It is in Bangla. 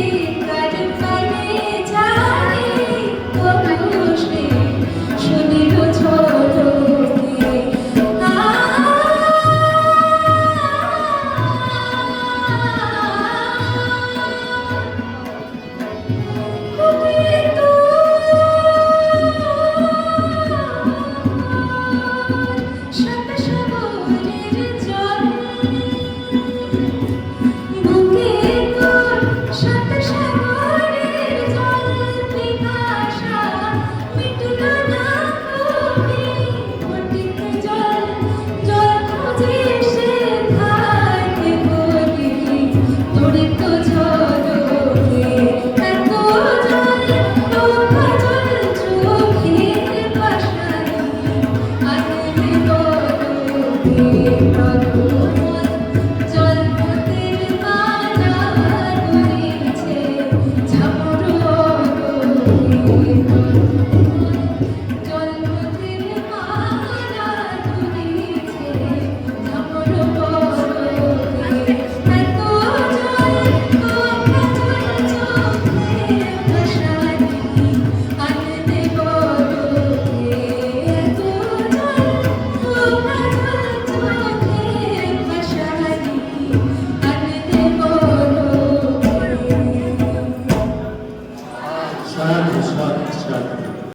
Thank you. দীপ্ত ঝড়